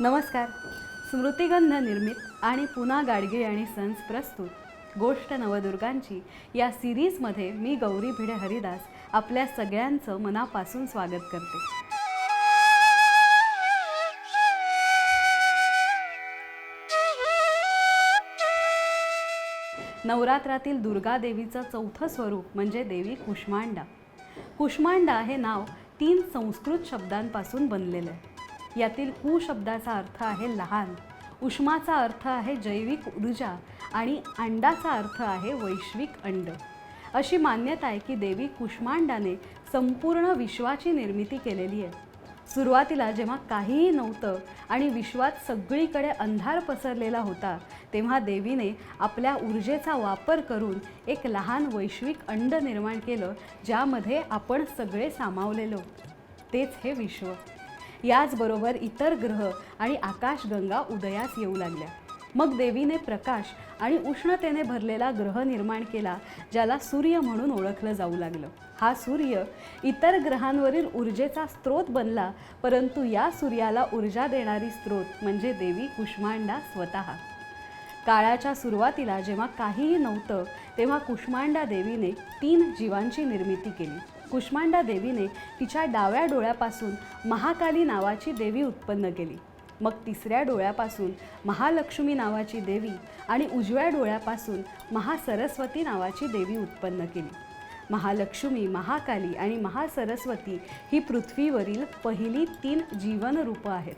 नमस्कार. स्मृतिगंध निर्मित आणि पुन्हा गाडगे आणि सन्स प्रस्तुत. गोष्ट नवदुर्गांची. या सिरीजमध्ये मी गौरी भिडे हरिदास आपल्या सगळ्यांचं मनापासून स्वागत करते. नवरात्रातील दुर्गा देवीचं चौथं स्वरूप म्हणजे देवी कुष्मांडा. कुष्मांडा हे नाव तीन संस्कृत शब्दांपासून बनलेलं आहे. यातील कु शब्दाचा अर्थ आहे लहान. उष्माचा अर्थ आहे जैविक ऊर्जा आणि अंडाचा अर्थ आहे वैश्विक अंड. अशी मान्यता आहे की देवी कुष्मांडाने संपूर्ण विश्वाची निर्मिती केलेली आहे. सुरुवातीला जेव्हा काहीही नव्हतं आणि विश्वात सगळीकडे अंधार पसरलेला होता तेव्हा देवीने आपल्या ऊर्जेचा वापर करून एक लहान वैश्विक अंड निर्माण केलं ज्यामध्ये आपण सगळे सामावलेलो. तेच हे विश्व. याचबरोबर इतर ग्रह आणि आकाशगंगा उदयास येऊ लागल्या. मग देवीने प्रकाश आणि उष्णतेने भरलेला ग्रह निर्माण केला ज्याला सूर्य म्हणून ओळखलं जाऊ लागलं. हा सूर्य इतर ग्रहांवरील ऊर्जेचा स्रोत बनला परंतु या सूर्याला ऊर्जा देणारी स्रोत म्हणजे देवी कुष्मांडा स्वतः. काळाच्या सुरुवातीला जेव्हा काहीही नव्हतं तेव्हा कुष्मांडा देवीने तीन जीवांची निर्मिती केली. कुष्मांडा देवीने तिच्या डाव्या डोळ्यापासून महाकाली नावाची देवी उत्पन्न केली. मग तिसऱ्या डोळ्यापासून महालक्ष्मी नावाची देवी आणि उजव्या डोळ्यापासून महासरस्वती नावाची देवी उत्पन्न केली. महालक्ष्मी महाकाली आणि महासरस्वती ही पृथ्वीवरील पहिली तीन जीवनरूपं आहेत.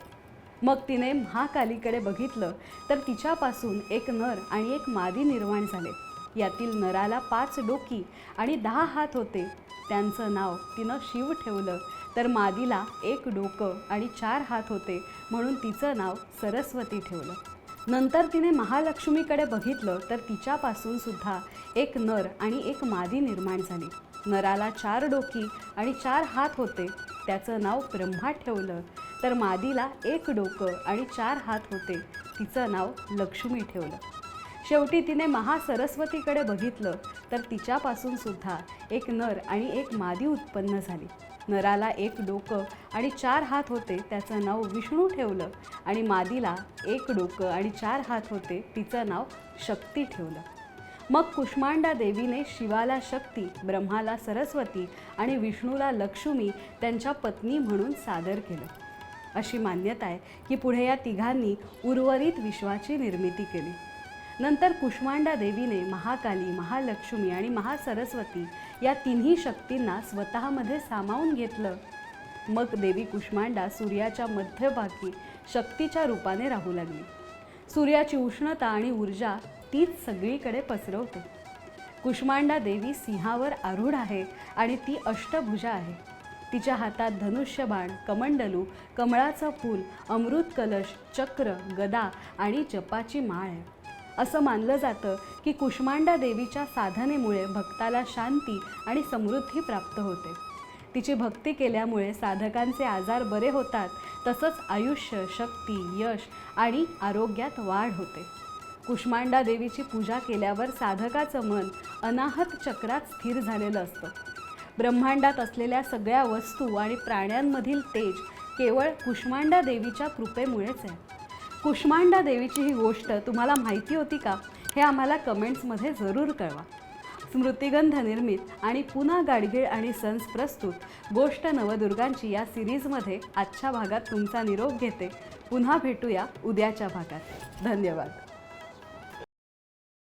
मग तिने महाकालीकडे बघितलं तर तिच्यापासून एक नर आणि एक मादी निर्माण झाले. यातील नराला पाच डोकी आणि दहा हात होते. त्यांचं नाव तिनं शिव ठेवलं. तर मादीला एक डोकं आणि चार हात होते म्हणून तिचं नाव सरस्वती ठेवलं. नंतर तिने महालक्ष्मीकडे बघितलं तर तिच्यापासून सुद्धा एक नर आणि एक मादी निर्माण झाली. नराला चार डोकी आणि चार हात होते. त्याचं नाव ब्रह्मा ठेवलं. तर मादीला एक डोकं आणि चार हात होते. तिचं नाव लक्ष्मी ठेवलं. शेवटी तिने महासरस्वतीकडे बघितलं. तर तिच्यापासून सुद्धा एक नर आणि एक मादी उत्पन्न झाली. नराला एक डोकं आणि चार हात होते त्याचं नाव विष्णू ठेवलं आणि मादीला एक डोकं आणि चार हात होते तिचं नाव शक्ती ठेवलं. मग कुष्मांडा देवीने शिवाला शक्ती ब्रह्माला सरस्वती आणि विष्णूला लक्ष्मी त्यांच्या पत्नी म्हणून सादर केलं. अशी मान्यता आहे की पुढे या तिघांनी उर्वरित विश्वाची निर्मिती केली. नंतर कुष्मांडा देवीने महाकाली महालक्ष्मी आणि महासरस्वती या तिन्ही शक्तींना स्वतःमध्ये सामावून घेतलं. मग देवी कुष्मांडा सूर्याच्या मध्यभागी शक्तीच्या रूपाने राहू लागली. सूर्याची उष्णता आणि ऊर्जा तीच सगळीकडे पसरवते. कुष्मांडा देवी सिंहावर आरूढ आहे आणि ती अष्टभुजा आहे. तिच्या हातात धनुष्यबाण कमंडलू कमळाचं फूल अमृत कलश चक्र गदा आणि जपाची माळ आहे. असं मानलं जातं की कुष्मांडा देवीच्या साधनेमुळे भक्ताला शांती आणि समृद्धी प्राप्त होते. तिची भक्ती केल्यामुळे साधकांचे आजार बरे होतात तसंच आयुष्य शक्ती यश आणि आरोग्यात वाढ होते. कुष्मांडा देवीची पूजा केल्यावर साधकाचं मन अनाहत चक्रात स्थिर झालेलं असतं. ब्रह्मांडात असलेल्या सगळ्या वस्तू आणि प्राण्यांमधील तेज केवळ कुष्मांडा देवीच्या कृपेमुळेच आहे. कुष्मांडा देवीची ही गोष्ट तुम्हाला माहिती होती का? हे आम्हाला कमेंट्समध्ये जरूर कळवा. स्मृतिगंध निर्मित आणि पुन्हा गाडगीळ आणि सन्स प्रस्तुत गोष्ट नवदुर्गांची या सिरीजमध्ये आजच्या भागात तुमचा निरोप घेते. पुन्हा भेटूया उद्याच्या भागात. धन्यवाद.